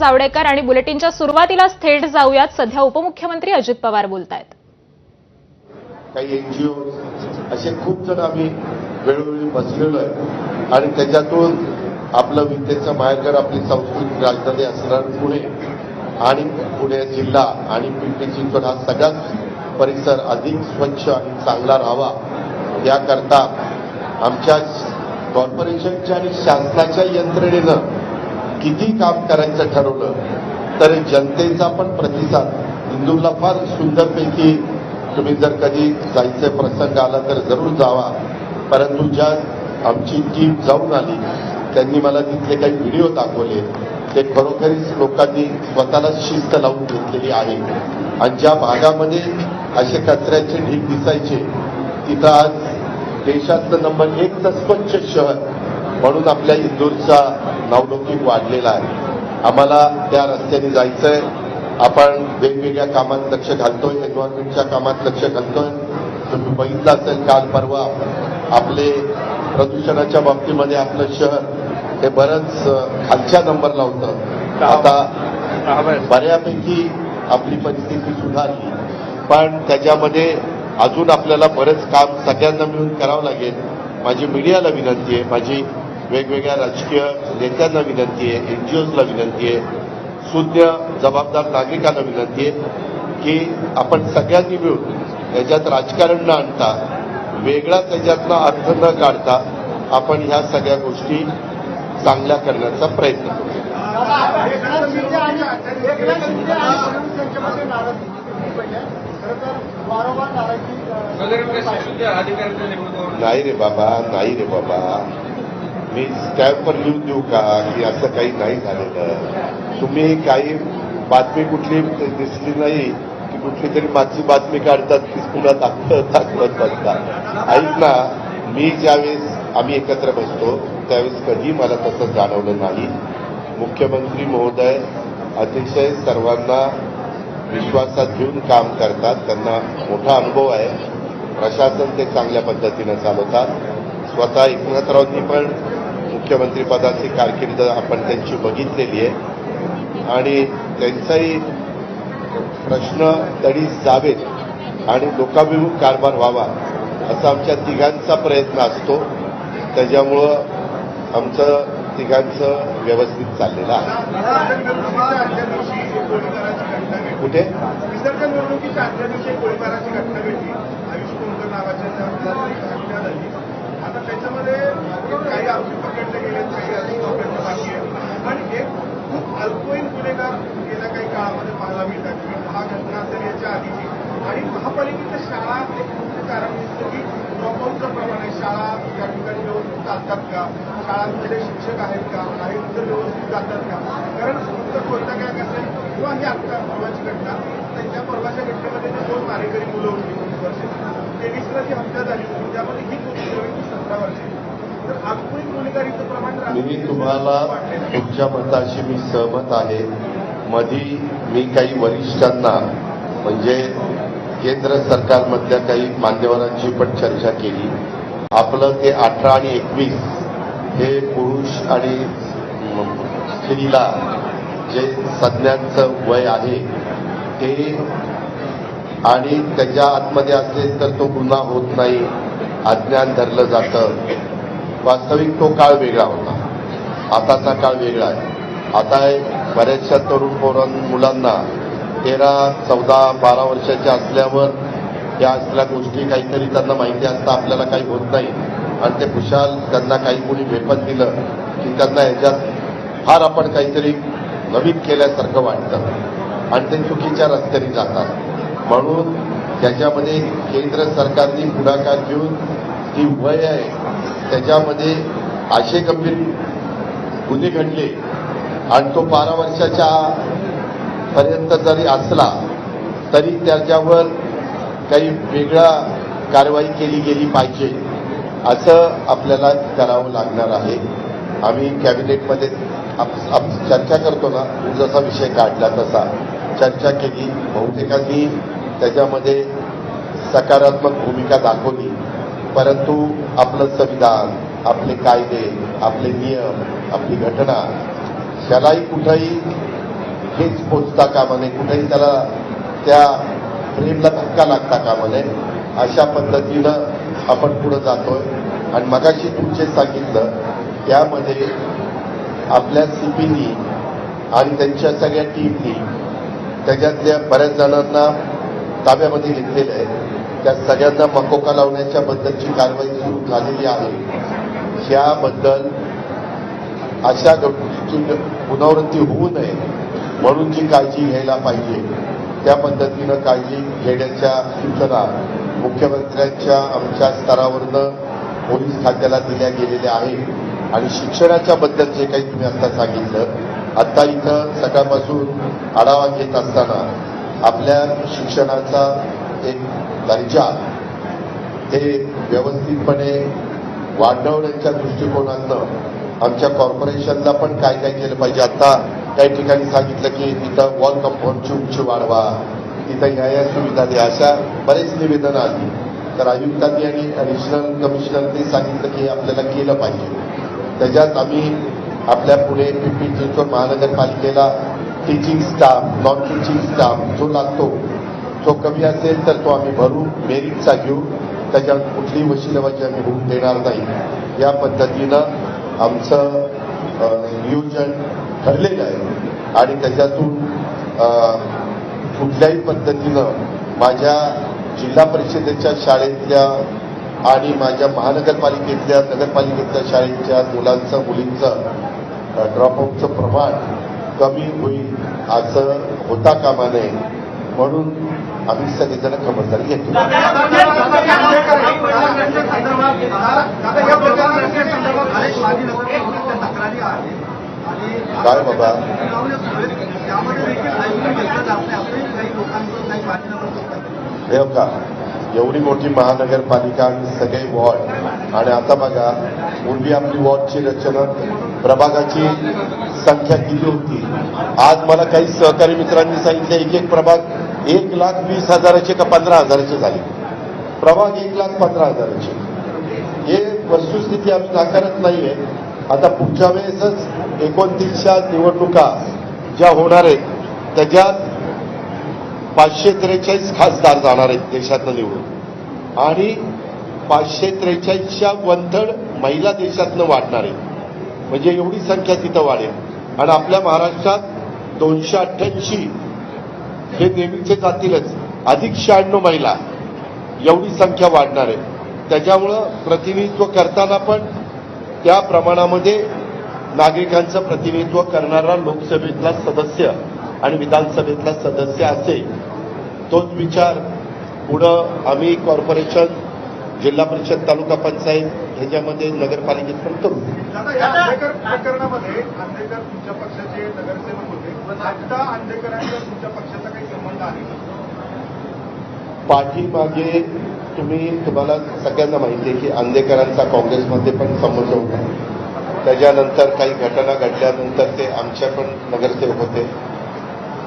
जावडेकर आणि बुलेटिनच्या सुरुवातीलाच थेट जाऊयात. सध्या उपमुख्यमंत्री अजित पवार बोलतायत. काही एनजीओ असे खूप जण आम्ही वेळोवेळी बसलेलो आहे. आणि त्याच्यातून आपलं विद्येचं माहेरघर आपली सांस्कृतिक राजधानी असणार पुणे आणि पुणे जिल्हा आणि पिंपरी चिंचवड हा सगळाच परिसर अधिक स्वच्छ आणि चांगला राहावा याकरता आमच्या कॉर्पोरेशनच्या आणि शासनाच्या यंत्रणेनं किती काम करायचं ठरवलं तर जनतेचा पण प्रतिसाद हिंदूला फार सुंदरपैकी तुम्ही जर कधी जायचं प्रसंग आला तर जरूर जावा. परंतु ज्या आमची टीम जाऊन आली त्यांनी मला तिथले काही व्हिडिओ दाखवले. ते खरोखरीच लोकांनी स्वतःला शिस्त लावून घेतलेली आहे. आणि ज्या भागामध्ये असे कचऱ्याचे ढीग दिसायचे तिथं आज देशातलं नंबर एकचं स्वच्छ शहर म्हणून आपल्या इंदूरचा नावलौकिक वाढलेला आहे. आम्हाला त्या रस्त्याने जायचंय. आपण वेगवेगळ्या कामात लक्ष घालतोय एन्व्हायरमेंटच्या कामात लक्ष घालतोय. तुम्ही बघितलं असेल काल परवा आपले प्रदूषणाच्या बाबतीमध्ये आपलं शहर हे बरंच खालच्या नंबरला होतं. आता बऱ्यापैकी आपली परिस्थिती सुधारली. पण त्याच्यामध्ये अजून आपल्याला बरंच काम सगळ्यांना मिळून करावं लागेल. माझी मीडियाला विनंती आहे माझी वेगवेगळ्या राजकीय नेत्यांना विनंती आहे एन जी ओजला विनंती आहे सुज्ञ जबाबदार नागरिकांना विनंती आहे की आपण सगळ्यांनी मिळून त्याच्यात राजकारण न आणता वेगळा त्याच्यातनं अर्थ न काढता आपण ह्या सगळ्या गोष्टी चांगल्या करण्याचा प्रयत्न करू. नाही रे बाबा नाही रे बाबा. मी स्टॅम्पवर लिहून देऊ का की असं काही नाही झालेलं? तुम्ही काही बातमी कुठली दिसली नाही की कुठली तरी मागची बातमी काढतात की पुन्हा दाखवत दाखवत बसतात. ऐक ना मी ज्यावेळेस आम्ही एकत्र बसतो त्यावेळेस कधी मला तसं जाणवलं नाही. मुख्यमंत्री महोदय अतिशय सर्वांना विश्वासात घेऊन काम करतात. त्यांना मोठा अनुभव आहे. प्रशासन ते चांगल्या पद्धतीनं चालवतात. स्वतः एकनाथरावांनी पण मुख्यमंत्रीपदाची कारकीर्द आपण त्यांची बघितलेली आहे. आणि त्यांचाही प्रश्न तडीस जावेत आणि लोकाभिमुख कारभार व्हावा असा आमच्या तिघांचा प्रयत्न असतो. त्याच्यामुळं आमचं तिघांचं व्यवस्थित चाललेलं आहे. कुठे? आता त्याच्यामध्ये काही आरोपी अजून बाकी आहे पण एक खूप अल्पवयीन गुन्हेगार गेल्या काही काळामध्ये पाहायला मिळतात की हा घटना असेल याच्या आधीची आणि महापालिकेच्या शाळा एक मुख्य कारण दिसतं की ड्रॉपआउटचं प्रमाण आहे शाळा त्या ठिकाणी व्यवस्थित चालतात का शाळांमध्ये शिक्षक आहेत का काही मुलं व्यवस्थित जातात का कारण फक्त कोणता काय असेल किंवा ही आत्ता परवाची घटना त्यांच्या परवाच्या घटनेमध्ये जे दोन मारेकरी मुलं होती वर्ष तेवीसला जी हत्या झाली होती त्यामध्ये ही मुलगी सतरा वर्षाची तर अल्पवयीन गुन्हेगारीचं प्रमाण मी तुम्हाला तुमच्या मताशी मी सहमत आहे. मधी मी काही वरिष्ठांना म्हणजे केंद्र सरकारमधल्या काही मान्यवरांची पण चर्चा केली. आपलं ते अठरा आणि एकवीस हे पुरुष आणि स्त्रीला जे सज्ञांचं वय आहे ते आणि त्याच्या आतमध्ये असेल तर तो गुन्हा होत नाही. अज्ञान धरलं जातं. वास्तविक तो काळ वेगळा होता. आताचा काळ वेगळा आहे. आता बऱ्याचशा तरुण पोरां मुलांना तेरा चौदा बारा वर्षाच्या असल्यावर या असल्या गोष्टी काहीतरी त्यांना माहिती असतं आपल्याला काही होत नाही. आणि ते खुशाल त्यांना काही कोणी भेपत दिलं की त्यांना ह्याच्यात फार आपण काहीतरी नवीन केल्यासारखं वाटतं. आणि ते चुकीच्या रस्त्याने जातात. म्हणून त्याच्यामध्ये केंद्र सरकारने पुढाकार घेऊन ती वय आहे त्याच्यामध्ये असे गंभीर गुन्हे घडले आणि तो बारा वर्षाच्या पर्यंत जरी असला तरी त्याच्यावर काही वेगळा कारवाई केली गेली पाहिजे असं आपल्याला करावं लागणार आहे. आम्ही कॅबिनेटमध्ये आप- आप- चर्चा करतो ना जसा विषय काढला तसा. चर्चा केली बहुतेकांनी त्याच्यामध्ये सकारात्मक भूमिका दाखवली. परंतु आपलं संविधान आपले कायदे आपले नियम आपली घटना त्यालाही कुठंही हेच पोचता कामा नये. कुठेही त्याला त्या फ्रेमला धक्का लागता कामा नये. अशा पद्धतीनं आपण पुढं जातोय. आणि मगाशी तुमचे सांगितलं त्यामध्ये आपल्या सीपीनी आणि त्यांच्या सगळ्या टीमनी त्याच्यातल्या बऱ्याच जणांना ताब्यामध्ये घेतलेलं आहे. त्या सगळ्यांना मकोका लावण्याच्या बद्दलची कारवाई सुरू झालेली आहे. ह्याबद्दल अशा गोष्टीची पुनरावृत्ती होऊ नये म्हणून जी काळजी घ्यायला पाहिजे. त्या पद्धतीनं काळजी घेण्याच्या सूचना मुख्यमंत्र्यांच्या आमच्या स्तरावरनं पोलीस खात्याला दिल्या गेलेल्या आहेत. आणि शिक्षणाच्या बद्दल जे काही तुम्ही आता सांगितलं आता इथं सकाळपासून आढावा घेत असताना आपल्या शिक्षणाचा एक दर्जा हे व्यवस्थितपणे वाढवण्याच्या दृष्टिकोनातनं आमच्या कॉर्पोरेशनला पण काय काय केलं पाहिजे. आता काही ठिकाणी सांगितलं की तिथं वॉल कंपाऊंडची उंची वाढवा तिथं या या सुविधा द्या अशा बरेच निवेदनं आली. तर आयुक्तांनी आणि ॲडिशनल कमिशनरनी सांगितलं की हे आपल्याला केलं पाहिजे. त्याच्यात आम्ही आपल्या पुणे पिंपरी चिंचवड महानगरपालिकेला teaching staff non teaching staff जो लागतो तो कमी असेल तर तो आम्ही भरू मेरिटचा घेऊ. त्याच्यात कुठलीही वशिलेबाजी आम्ही होऊन देणार नाही. या पद्धतीनं आमचं नियोजन ठरलेलं आहे. आणि त्याच्यातून कुठल्याही पद्धतीनं माझ्या जिल्हा परिषदेच्या शाळेतल्या आणि माझ्या महानगरपालिकेतल्या नगरपालिकेतल्या शाळेच्या मुलांचं मुलींचं ड्रॉपआउटचं प्रमाण कमी होईल असं होता कामा नये. म्हणून आम्ही सगळेजण खबरदारी घेतो. काय बाबा? हे का एवढी मोठी महानगरपालिका आणि सगळे वॉर्ड. आणि आता बघा पूर्वी आपली वॉर्डची रचना प्रभागाची संख्या किती होती? आज मला काही सहकारी मित्रांनी सांगितलं एक एक प्रभाग एक लाख वीस हजाराचे का पंधरा हजाराचे झाले. प्रभाग एक लाख पंधरा हजाराचे. हे वस्तुस्थिती आम्ही नाकारत नाहीये. आता पुढच्या वेळेसच एकोणतीसच्या निवडणुका ज्या होणार आहेत त्याच्यात पाचशे त्रेचाळीस खासदार जाणार आहेत देशातनं निवडून. आणि पाचशे त्रेचाळीसच्या वंथड महिला देशातनं वाढणार आहेत. म्हणजे एवढी संख्या तिथं वाढेल. आणि आपल्या महाराष्ट्रात दोनशे अठ्ठ्याऐंशी हे नेहमीचे जातीलच अधिक शहाण्णव महिला. एवढी संख्या वाढणार आहे. त्याच्यामुळं प्रतिनिधित्व करताना पण त्या प्रमाणामध्ये नागरिकांचं प्रतिनिधित्व करणारा लोकसभेतला सदस्य आणि विधानसभेतला सदस्य असेल तोच विचार पुढं आम्ही कॉर्पोरेशन जिल्हा परिषद तालुका पंचायत ह्याच्यामध्ये नगरपालिकेत पण करू. प्रकरणामध्ये तुमच्या पक्षाचे नगरसेवक होते. आता तुमच्या पक्षाचा काही संबंध आहे? पाठीमागे तुम्ही तुम्हाला सगळ्यांना माहिती आहे की आंदेकरांचा काँग्रेसमध्ये पण संबंध होता त्याच्यानंतर काही घटना घडल्यानंतर ते आमच्या पण नगरसेवक होते.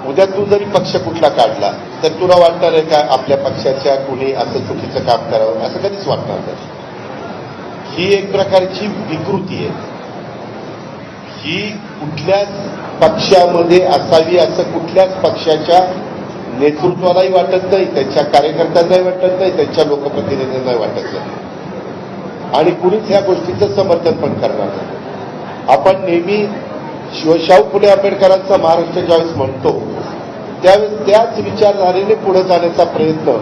उद्या तू जरी पक्ष कुठला काढला तर तुला वाटणार आहे का आपल्या पक्षाच्या कुणी असं चुकीचं काम करावं? असं कधीच वाटणार नाही. ही एक प्रकारची विकृती आहे. ही कुठल्याच पक्षामध्ये असावी असं कुठल्याच पक्षाच्या नेतृत्वालाही वाटत नाही त्यांच्या कार्यकर्त्यांनाही वाटत नाही त्यांच्या लोकप्रतिनिधींनाही वाटत नाही. आणि कुणीच ह्या गोष्टीचं समर्थन पण करणार नाही. आपण नेहमी शिवशाहू फुले आंबेडकरांचा महाराष्ट्र ज्यावेळेस म्हणतो. त्यावेळेस त्याच विचारधारेने पुढे जाण्याचा प्रयत्न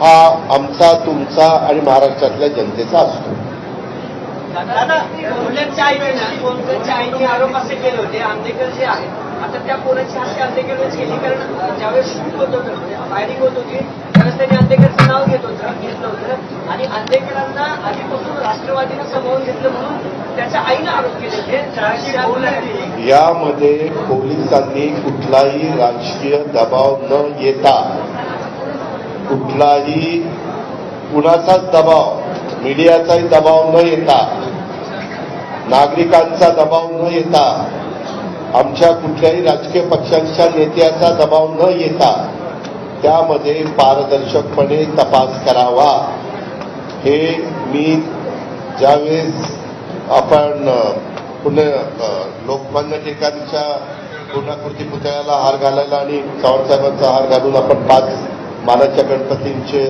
हा आमचा तुमचा आणि महाराष्ट्रातल्या जनतेचा असतो. आरोप असे केले होते आंबेडकर जे आहेत आता त्या पोराची हत्या आंबेडकरच केली कारण ज्यावेळेस शूट होत होतं म्हणजे फायरिंग होत होती नाव घेत होतं घेतलं होतं. आणि आधीपासून राष्ट्रवादीनं समोरून घेतलं म्हणून त्याच्या आईनं आरोप केले होते. त्यावेळेस त्या- यामध्ये पोलिसांनी कुठलाही राजकीय दबाव न येता कुठलाही कुणाचाच दबाव मीडियाचाही दबाव न येता नागरिकांचा दबाव न येता आमच्या कुठल्याही राजकीय पक्षांच्या नेत्याचा दबाव न येता त्यामध्ये पारदर्शकपणे तपास करावा. हे मी ज्यावेळेस आपण अ, पुणे लोकमान्य टिळकांच्या पूर्णाकृती पुतळ्याला हार घालायला आणि सावरसाहेबांचा हार घालून आपण पाच मानाच्या गणपतींची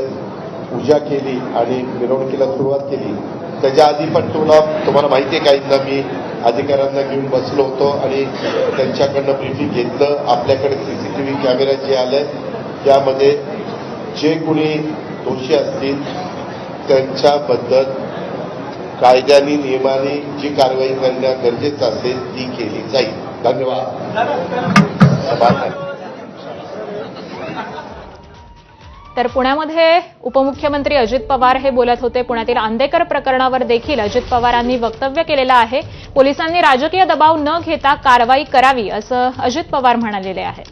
पूजा केली आणि मिरवणुकीला सुरुवात केली. त्याच्या आधी पण तुला तुम्हाला माहिती आहे काहींना मी अधिकाऱ्यांना घेऊन बसलो होतो आणि त्यांच्याकडनं ब्रिफिंग घेतलं. आपल्याकडे सीसीटीव्ही कॅमेरा जे आले त्यामध्ये जे कुणी दोषी असतील त्यांच्याबद्दल कायद्याने नियमाने जी कारवाई करणं गरजेचं असेल ती केली जाईल. धन्यवाद. तर पुण्यामध्ये उपमुख्यमंत्री अजित पवार हे बोलत होते. पुण्यातील आंदेकर प्रकरणावर देखील अजित पवारांनी वक्तव्य केलेलं आहे. पोलिसांनी राजकीय दबाव न घेता कारवाई करावी असं अजित पवार म्हणालेले आहेत.